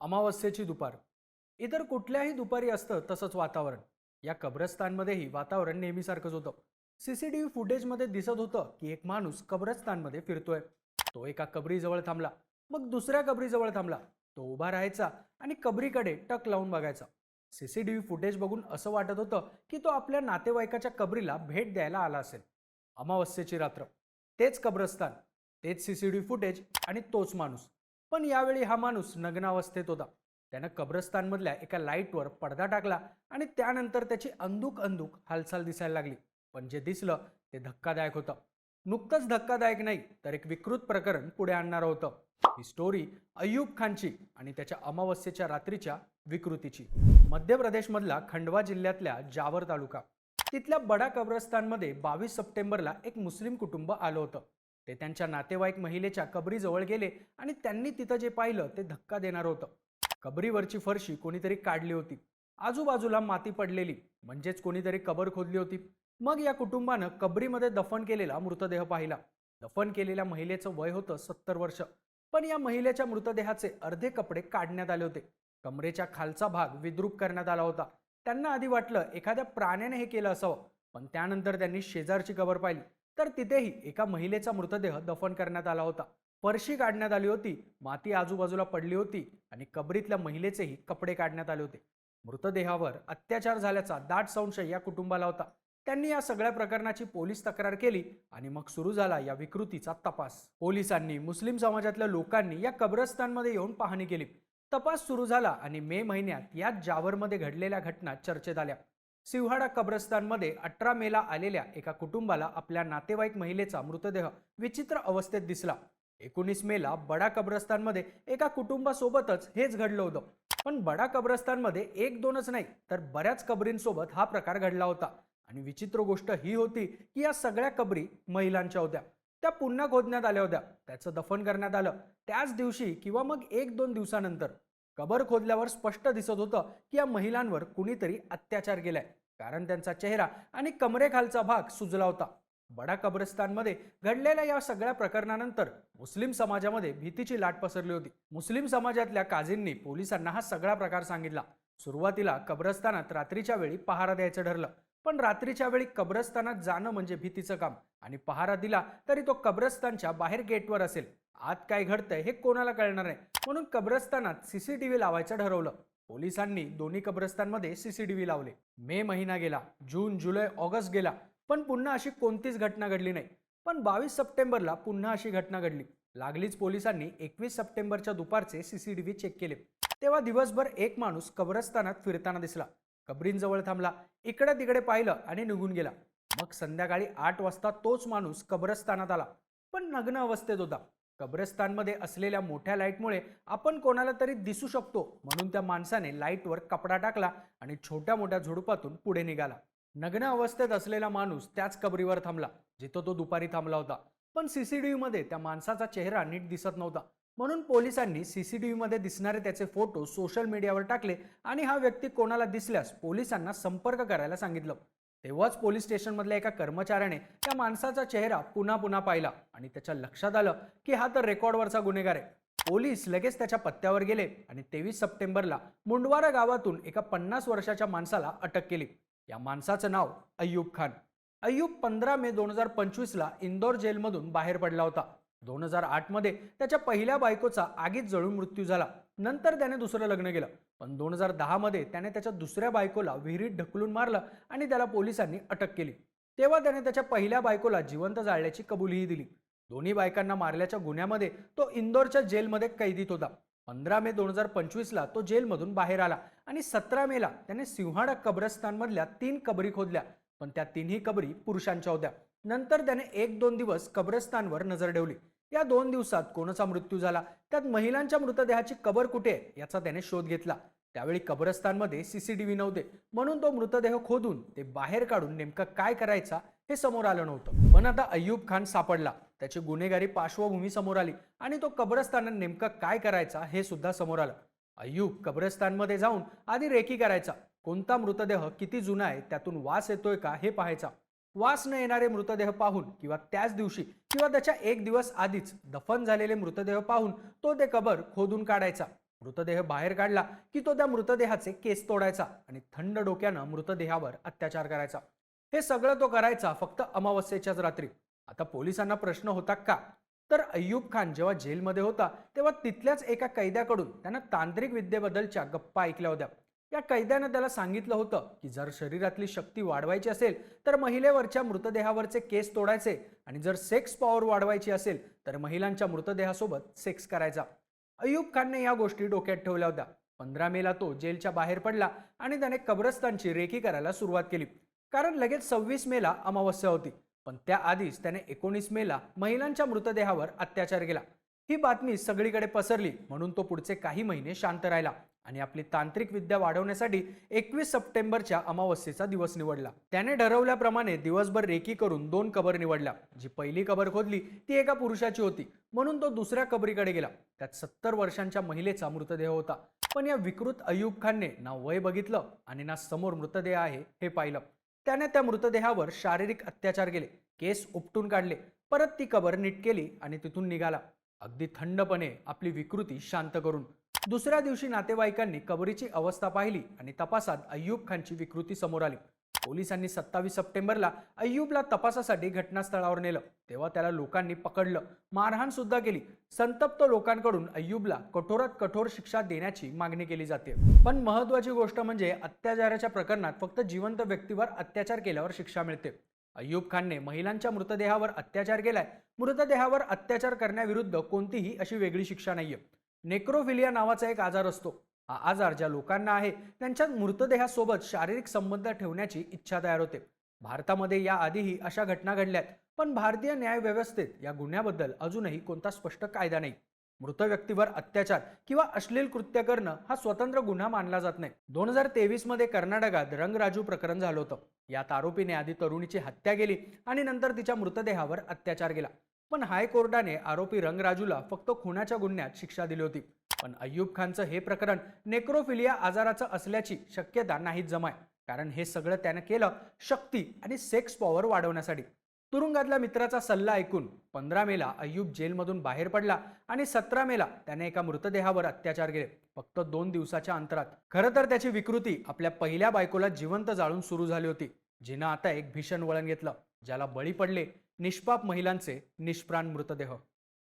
अमावस्येची दुपार. इतर कुठल्याही दुपारी असतं तसंच वातावरण. या कब्रस्तानमध्येही वातावरण नेहमीसारखंच होतं. सीसीटीव्ही फुटेजमध्ये दिसत होतं की एक माणूस कब्रस्तानमध्ये फिरतोय. तो एका कबरीजवळ थांबला. मग दुसऱ्या कबरीजवळ थांबला. तो उभा राहायचा आणि कबरीकडे टक लावून बघायचा. सीसीटीव्ही फुटेज बघून असं वाटत होतं की तो आपल्या नातेवाईकाच्या कबरीला भेट द्यायला आला असेल. अमावस्येची रात्र. तेच कब्रस्तान तेच सीसीटीव्ही फुटेज आणि तोच माणूस. पण यावेळी हा माणूस नग्नावस्थेत होता. त्यानं कब्रस्तानमधल्या एका लाईटवर पडदा टाकला आणि त्यानंतर त्याची अंदूक अंदूक हालचाल दिसायला लागली. पण जे दिसलं ते धक्कादायक होतं. नुकतंच धक्कादायक नाही तर एक विकृत प्रकरण पुढे आणणारं होतं. ही स्टोरी अय्यूब खानची आणि त्याच्या अमावस्येच्या रात्रीच्या विकृतीची. मध्य प्रदेशमधला खंडवा जिल्ह्यातल्या जावर तालुका. तिथल्या बडा कब्रस्तानमध्ये बावीस सप्टेंबरला एक मुस्लिम कुटुंब आलं होतं. ते त्यांच्या नातेवाईक महिलेच्या कबरीजवळ गेले आणि त्यांनी तिथं जे पाहिलं ते धक्का देणारं होतं. कबरीवरची फरशी कोणीतरी काढली होती. आजूबाजूला माती पडलेली म्हणजेच कोणीतरी कबर खोदली होती. मग या कुटुंबानं कबरीमध्ये दफन केलेला मृतदेह पाहिला. दफन केलेल्या महिलेचं वय होतं सत्तर वर्ष. पण या महिलेच्या मृतदेहाचे अर्धे कपडे काढण्यात आले होते. कमरेच्या खालचा भाग विद्रूप करण्यात आला होता. त्यांना आधी वाटलं एखाद्या प्राण्याने हे केलं असावं पण त्यानंतर त्यांनी शेजारची कबर पाहिली. तर तिथेही एका महिलेचा मृतदेह दफन करण्यात आला होता. फरशी काढण्यात आली होती माती आजूबाजूला पडली होती आणि कबरीतल्या महिलेचेही कपडे काढण्यात आले होते. मृतदेहावर अत्याचार झाल्याचा दाट संशय या कुटुंबाला होता. त्यांनी या सगळ्या प्रकरणाची पोलीस तक्रार केली आणि मग सुरू झाला या विकृतीचा तपास. पोलिसांनी मुस्लिम समाजातल्या लोकांनी या कब्रस्तानमध्ये येऊन पाहणी केली. तपास सुरू झाला आणि मे महिन्यात या जावरमध्ये घडलेल्या घटना चर्चेत आल्या. सिव्हाडा कब्रस्तानमध्ये अठरा मेला आलेल्या एका कुटुंबाला आपल्या नातेवाईक महिलेचा मृतदेह विचित्र अवस्थेत दिसला. एकोणीस मेला बडा कब्रस्तानमध्ये एका कुटुंबासोबतच हेच घडलं होतं. पण बडा कब्रस्तानमध्ये एक दोनच नाही तर बऱ्याच कबरींसोबत हा प्रकार घडला होता. आणि विचित्र गोष्ट ही होती की या सगळ्या कबरी महिलांच्या होत्या. त्या पुन्हा खोदण्यात आल्या होत्या. त्याचं दफन करण्यात आलं. त्याच दिवशी किंवा मग एक दोन दिवसानंतर. कबर खोदल्यावर स्पष्ट दिसत होतं की या महिलांवर कुणीतरी अत्याचार केलाय. कारण त्यांचा चेहरा आणि कमरेखालचा भाग सुजला होता. बडा कब्रस्तानमध्ये घडलेल्या या सगळ्या प्रकरणानंतर मुस्लिम समाजामध्ये भीतीची लाट पसरली होती. मुस्लिम समाजातल्या काझींनी पोलिसांना हा सगळा प्रकार सांगितला. सुरुवातीला कब्रस्तानात रात्रीच्या वेळी पहारा द्यायचं ठरलं. पण रात्रीच्या वेळी कब्रस्तानात जाणं म्हणजे भीतीचं काम आणि पहारा दिला तरी तो कब्रस्तानच्या बाहेर गेटवर असेल. आत काय घडतंय हे कोणाला कळणार नाही. म्हणून कब्रस्तानात सीसीटीव्ही लावायचं ठरवलं. पोलिसांनी दोन्ही कब्रस्तानमध्ये सीसीटीव्ही लावले. मे महिना गेला जून जुलै ऑगस्ट गेला पण पुन्हा अशी कोणतीच घटना घडली नाही. पण बावीस सप्टेंबरला पुन्हा अशी घटना घडली. लागलीच पोलिसांनी एकवीस सप्टेंबरच्या दुपारचे सीसीटीव्ही चेक केले. तेव्हा दिवसभर एक माणूस कब्रस्तानात फिरताना दिसला. कबरींजवळ थांबला इकडे तिकडे पाहिलं आणि निघून गेला. मग संध्याकाळी आठ वाजता तोच माणूस कब्रस्तानात आला. पण नग्न अवस्थेत होता. कब्रस्तानमध्ये असलेल्या मोठ्या लाईटमुळे आपण कोणाला तरी दिसू शकतो म्हणून त्या माणसाने लाईटवर कपडा टाकला आणि छोट्या मोठ्या झुडपातून पुढे निघाला. नग्न अवस्थेत असलेला माणूस त्याच कबरीवर थांबला जिथं तो दुपारी थांबला होता. पण सीसीटीव्ही मध्ये त्या माणसाचा चेहरा नीट दिसत नव्हता. म्हणून पोलिसांनी सीसीटीव्ही मध्ये दिसणारे त्याचे फोटो सोशल मीडियावर टाकले आणि हा व्यक्ती कोणाला दिसल्यास पोलिसांना संपर्क करायला सांगितलं. तेव्हाच पोलीस स्टेशनमधल्या एका कर्मचाऱ्याने त्या माणसाचा चेहरा पुन्हा पुन्हा पाहिला आणि त्याच्या लक्षात आलं की हा तर रेकॉर्डवरचा गुन्हेगार आहे. पोलीस लगेच त्याच्या पत्त्यावर गेले आणि तेवीस सप्टेंबरला मुंडवारा गावातून एका पन्नास वर्षाच्या माणसाला अटक केली. या माणसाचं नाव अय्यूब खान. अय्यूब पंधरा मे दोन हजार पंचवीसला इंदोर जेलमधून बाहेर पडला होता. दोन हजार आठमध्ये त्याच्या पहिल्या बायकोचा आगीत जळून मृत्यू झाला. नंतर त्याने दुसरं लग्न केलं. पण दोन हजार दहामध्ये त्याने त्याच्या दुसऱ्या बायकोला विहिरीत ढकलून मारलं आणि त्याला पोलिसांनी अटक केली. तेव्हा त्याने त्याच्या पहिल्या बायकोला जिवंत जाळल्याची कबुलीही दिली. दोन्ही बायकांना मारल्याच्या गुन्ह्यामध्ये तो इंदोरच्या जेलमध्ये कैदीत होता. पंधरा मे दोन हजार पंचवीसला तो जेलमधून बाहेर आला आणि सतरा मेला त्याने सिंहाडा कब्रस्तानमधल्या तीन कबरी खोदल्या. पण त्या तिन्ही कबरी पुरुषांच्या होत्या. नंतर त्याने एक दोन दिवस कब्रस्तानवर नजर ठेवली. या दोन दिवसात कोणाचा मृत्यू झाला? त्यात महिलांच्या मृतदेहाची कबर कुठे आहे? याचा त्याने शोध घेतला. त्यावेळी कब्रस्तानमध्ये सीसीटीव्ही नव्हते. म्हणून तो मृतदेह खोदून ते बाहेर काढून नेमकं काय करायचा हे समोर आलं नव्हतं. पण आता अय्यूब खान सापडला. त्याची गुन्हेगारी पार्श्वभूमी समोर आली आणि तो कब्रस्तानात नेमकं काय करायचा हे सुद्धा समोर आलं. अय्यूब कब्रस्तानमध्ये जाऊन आधी रेकी करायचा. कोणता मृतदेह किती जुना आहे? त्यातून वास येतोय का? हे पाहायचा. वास न येणारे मृतदेह पाहून किंवा त्याच दिवशी किंवा त्याच्या एक दिवस आधीच दफन झालेले मृतदेह पाहून तो ते कबर खोदून काढायचा. मृतदेह बाहेर काढला की तो त्या मृतदेहाचे केस तोडायचा आणि थंड डोक्यानं मृतदेहावर अत्याचार करायचा. हे सगळं तो करायचा फक्त अमावस्येच्याच रात्री. आता पोलिसांना प्रश्न होता का? तर अय्यूब खान जेव्हा जेलमध्ये होता तेव्हा तिथल्याच एका कैद्याकडून त्यानं तांत्रिक विद्येबद्दलच्या गप्पा ऐकल्या होत्या. या कैद्यानं त्याला सांगितलं होतं की जर शरीरातली शक्ती वाढवायची असेल तर महिलेवरच्या मृतदेहावरचे केस तोडायचे आणि जर सेक्स पॉवर वाढवायची असेल तर महिलांच्या मृतदेहासोबत सेक्स करायचा. अय्यूब खानने या गोष्टी डोक्यात ठेवल्या होत्या. पंधरा मेला तो जेलच्या बाहेर पडला आणि त्याने कब्रस्तानची रेकी करायला सुरुवात केली. कारण लगेच सव्वीस मेला अमावस्या होती पण त्याआधीच त्याने एकोणीस मेला महिलांच्या मृतदेहावर अत्याचार केला. ही बातमी सगळीकडे पसरली म्हणून तो पुढचे काही महिने शांत राहिला. आणि आपली तांत्रिक विद्या वाढवण्यासाठी एकवीस सप्टेंबरच्या अमावस्येचा दिवस निवडला. त्याने ठरवल्याप्रमाणे दिवसभर रेकी करून दोन कबर निवडल्या. जी पहिली कबर खोदली ती एका पुरुषाची होती. म्हणून तो दुसऱ्या कबरीकडे गेला. त्यात सत्तर वर्षांच्या महिलेचा मृतदेह होता. पण या विकृत अयुब खानने ना वय बघितलं आणि ना समोर मृतदेह आहे हे पाहिलं. त्याने त्या मृतदेहावर शारीरिक अत्याचार केले. केस उपटून काढले. परत ती कबर नीट केली आणि तिथून निघाला. अगदी थंडपणे आपली विकृती शांत करून. दुसऱ्या दिवशी नातेवाईकांनी कबरीची अवस्था पाहिली आणि तपासात अय्यूब खानची विकृती समोर आली. पोलिसांनी सत्तावीस सप्टेंबरला अय्यूबला तपासासाठी घटनास्थळावर नेलं. तेव्हा त्याला लोकांनी पकडलं. मारहाण सुद्धा केली. संतप्त लोकांकडून अय्यूबला कठोरात कठोर शिक्षा देण्याची मागणी केली जाते. पण महत्वाची गोष्ट म्हणजे अत्याचाराच्या प्रकरणात फक्त जिवंत व्यक्तीवर अत्याचार केल्यावर शिक्षा मिळते. अय्यूब खानने महिलांच्या मृतदेहावर अत्याचार केलाय. मृतदेहावर अत्याचार करण्याविरुद्ध कोणतीही अशी वेगळी शिक्षा नाहीये. नेक्रोफिलिया नावाचा एक आजार असतो. हा आजार ज्या लोकांना आहे त्यांच्या मृतदेहासोबत शारीरिक संबंध ठेवण्याची इच्छा तयार होते. भारतामध्ये याआधीही अशा घटना घडल्यात पण भारतीय न्याय व्यवस्थेत या गुन्ह्याबद्दल अजूनही कोणता स्पष्ट कायदा नाही. मृत व्यक्तीवर अत्याचार किंवा अश्लील कृत्य करणं हा स्वतंत्र गुन्हा मानला जात नाही. दोन हजार तेवीसमध्ये कर्नाटकात रंगराजू प्रकरण झालं होतं. यात आरोपीने आधी तरुणीची हत्या केली आणि नंतर तिच्या मृतदेहावर अत्याचार केला. पण हायकोर्टाने आरोपी रंगराजूला फक्त खुनाच्या गुन्ह्यात शिक्षा दिली होती. पण अय्यूब खानचं हे प्रकरण नेक्रोफिलिया आजाराचं असल्याची शक्यता नाहीच जमाय कारण हे सगळं त्यानं केलं शक्ती आणि सेक्स पॉवर वाढवण्यासाठी. तुरुंगातल्या मित्राचा सल्ला ऐकून पंधरा मेला अय्यूब जेलमधून बाहेर पडला आणि सतरा मेला त्याने एका मृतदेहावर अत्याचार केले. फक्त दोन दिवसाच्या अंतरात. खरं तर त्याची विकृती आपल्या पहिल्या बायकोला जिवंत जाळून सुरू झाली होती जिनं आता एक भीषण वळण घेतलं ज्याला बळी पडले निष्पाप महिलांचे निष्प्राण मृतदेह.